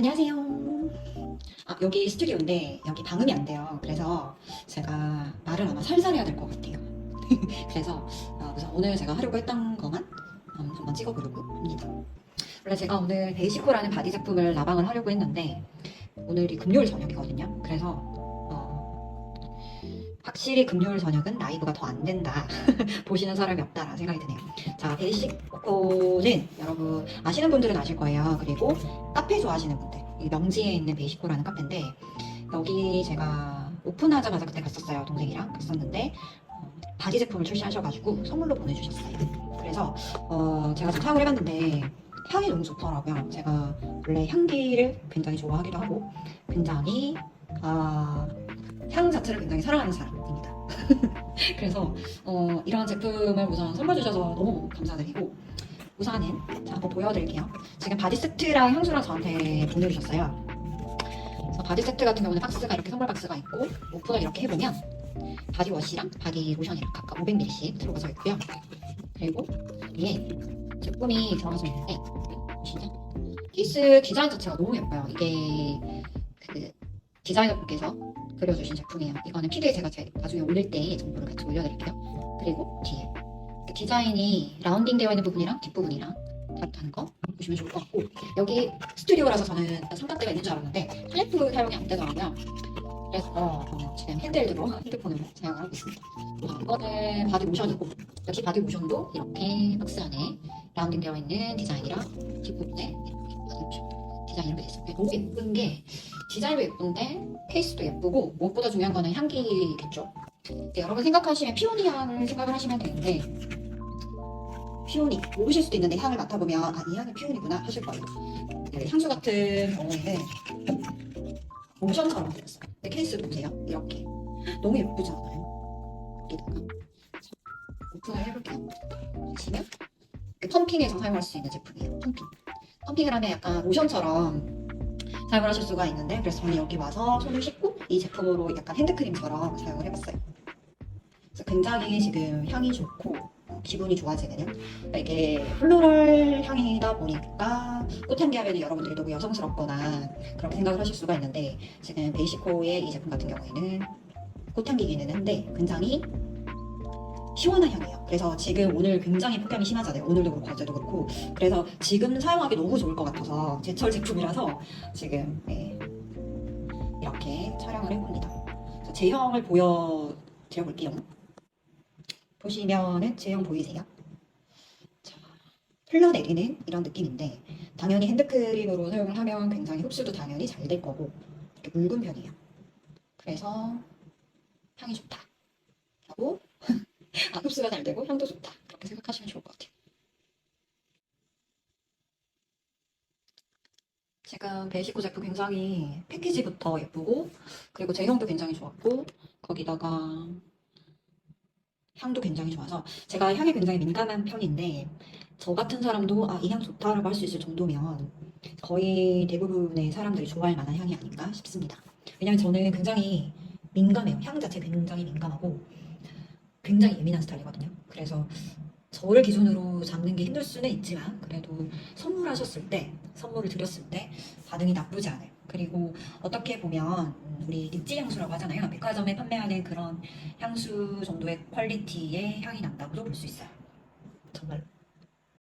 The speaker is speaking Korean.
안녕하세요. 아, 여기 스튜디오인데 여기 방음이 안 돼요. 그래서 제가 말을 아마 살살 해야 될 것 같아요. 그래서 어, 오늘 제가 하려고 했던 것만 음, 한번 찍어보려고 합니다. 원래 제가 오늘 베이시코라는 바디 제품을 라방을 하려고 했는데 오늘이 금요일 저녁이거든요. 그래서 어, 확실히 금요일 저녁은 라이브가 더 안 된다. 보시는 사람이 없다라는 생각이 드네요. 자, 베이시코는 여러분 아시는 분들은 아실 거예요. 그리고 카페 좋아하시는 분들, 이 명지에 있는 베이시코라는 카페인데 여기 제가 오픈하자마자 그때 갔었어요. 동생이랑 갔었는데 어, 바디 제품을 출시하셔가지고 선물로 보내주셨어요. 그래서 어, 제가 좀 사용을 해봤는데 향이 너무 좋더라고요. 제가 원래 향기를 굉장히 좋아하기도 하고 굉장히 아, 향 자체를 굉장히 사랑하는 사람입니다. 그래서 어, 이런 제품을 우선 선물 주셔서 너무 감사드리고 우선은 자, 한번 보여드릴게요. 지금 바디 세트랑 향수랑 저한테 보내주셨어요. 그래서 바디 세트 같은 경우는 박스가 이렇게 선물 박스가 있고 오픈을 이렇게 해보면 바디 워시랑 바디 로션이랑 각각 500ml씩 들어가서 있고요. 그리고 여기에 제품이 들어가서 있는데 보시죠. 케이스 디자인 자체가 너무 예뻐요. 이게 그 디자이너분께서 그려주신 제품이에요. 이거는 피드에 제가 제- 나중에 올릴 때 정보를 같이 올려드릴게요. 그리고 뒤에 이렇게 디자인이 라운딩 되어 있는 부분이랑 뒷부분이랑 다르다는 거 보시면 좋을 것 같고 여기 스튜디오라서 저는 삼각대가 있는 줄 알았는데 플래프 사용이 안 되더라고요. 그래서 어, 지금 핸들드로 핸드폰으로 사용을 하고 있습니다. 어, 이거는 바디 로션이고 여기 바디 로션도 이렇게 박스 안에 라운딩 되어 있는 디자인이랑 뒷부분에 이렇게 바디 로션 디자인 이렇게 됐어요. 너무 예쁜 게 디자인도 예쁜데 케이스도 예쁘고 무엇보다 중요한 거는 향기겠죠. 네, 여러분 생각하시면 피오니 향을 생각을 하시면 되는데 피오니 모르실 수도 있는데 향을 맡아보면 아 이 향이 피오니구나 하실 거예요. 네, 향수 같은 경우에는 모션처럼 생겼어요. 근데 케이스 보세요. 이렇게 너무 예쁘지 않아요? 여기다가 오픈을 해볼게요. 보시면 그 펌핑에서 사용할 수 있는 제품이에요. 펌핑. 펌핑을 하면 약간 로션처럼 사용을 하실 수가 있는데 그래서 저는 여기 와서 손을 씻고 이 제품으로 약간 핸드크림처럼 사용을 해봤어요. 그래서 굉장히 지금 향이 좋고 어, 기분이 좋아지는 그러니까 이게 플로럴 향이다 보니까 꽃향기 하면 여러분들이 너무 여성스럽거나 그렇게 생각을 하실 수가 있는데 지금 베이시코의 이 제품 같은 경우에는 꽃향기기는 한데 굉장히 시원한 향이에요. 그래서 지금 오늘 굉장히 폭염이 심하잖아요. 오늘도 그렇고 어제도 그렇고 그래서 지금 사용하기 너무 좋을 것 같아서 제철 제품이라서 지금 네, 이렇게 촬영을 해봅니다. 제형을 보여드려볼게요. 보시면은 제형 보이세요? 자, 흘러내리는 이런 느낌인데 당연히 핸드크림으로 사용을 하면 굉장히 흡수도 당연히 잘 될 거고 이렇게 묽은 편이에요. 그래서 향이 좋다. 하고 아, 흡수가 잘 되고 향도 좋다. 그렇게 생각하시면 좋을 것 같아요. 지금 베이시코 제품 굉장히 패키지부터 예쁘고 그리고 제형도 굉장히 좋았고 거기다가 향도 굉장히 좋아서 제가 향에 굉장히 민감한 편인데 저 같은 사람도 아, 이 향 좋다라고 할 수 있을 정도면 거의 대부분의 사람들이 좋아할 만한 향이 아닌가 싶습니다. 왜냐면 저는 굉장히 민감해요. 향 자체 굉장히 민감하고 굉장히 예민한 스타일이거든요. 그래서 저를 기준으로 잡는 게 힘들 수는 있지만 그래도 선물하셨을 때 선물을 드렸을 때 반응이 나쁘지 않아요. 그리고 어떻게 보면 음, 우리 닉지 향수라고 하잖아요. 백화점에 판매하는 그런 향수 정도의 퀄리티의 향이 난다고도 볼 수 있어요. 정말